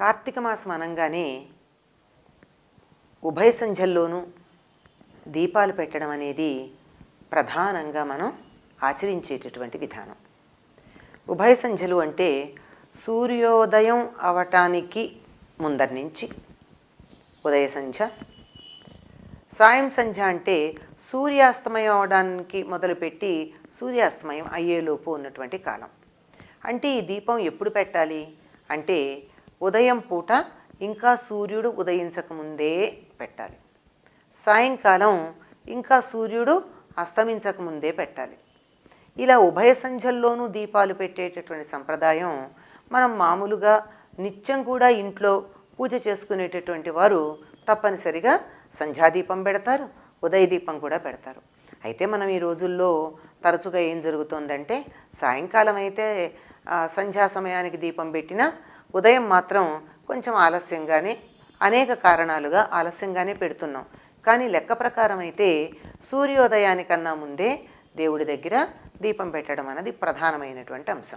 కార్తీక మాసం అనగానే ఉభయ సంధ్యల్లోనూ దీపాలు పెట్టడం అనేది ప్రధానంగా మనం ఆచరించేటటువంటి విధానం. ఉభయ సంధ్యలు అంటే సూర్యోదయం అవటానికి ముందరి నుంచి ఉదయ సంధ్య సాయం సంధ్య అంటే సూర్యాస్తమయం అవడానికి మొదలుపెట్టి సూర్యాస్తమయం అయ్యేలోపు ఉన్నటువంటి కాలం. అంటే ఈ దీపం ఎప్పుడు పెట్టాలి? అంటే ఉదయం పూట ఇంకా సూర్యుడు ఉదయించకముందే పెట్టాలి. సాయంకాలం ఇంకా సూర్యుడు అస్తమించకముందే పెట్టాలి. ఇలా ఉభయ సంధ్యల్లోనూ దీపాలు పెట్టేటటువంటి సంప్రదాయం మనం మామూలుగా నిత్యం కూడా ఇంట్లో పూజ చేసుకునేటటువంటి వారు తప్పనిసరిగా సంధ్యాదీపం పెడతారు ఉదయ దీపం కూడా పెడతారు. అయితే మనం ఈ రోజుల్లో తరచుగా ఏం జరుగుతోందంటే సాయంకాలం అయితే సంధ్యా సమయానికి దీపం పెట్టినా ఉదయం మాత్రం కొంచెం ఆలస్యంగానే అనేక కారణాలుగా ఆలస్యంగానే పెడుతున్నాం. కానీ లెక్క ప్రకారం అయితే సూర్యోదయానికన్నా ముందే దేవుడి దగ్గర దీపం పెట్టడం అనేది ప్రధానమైనటువంటి అంశం.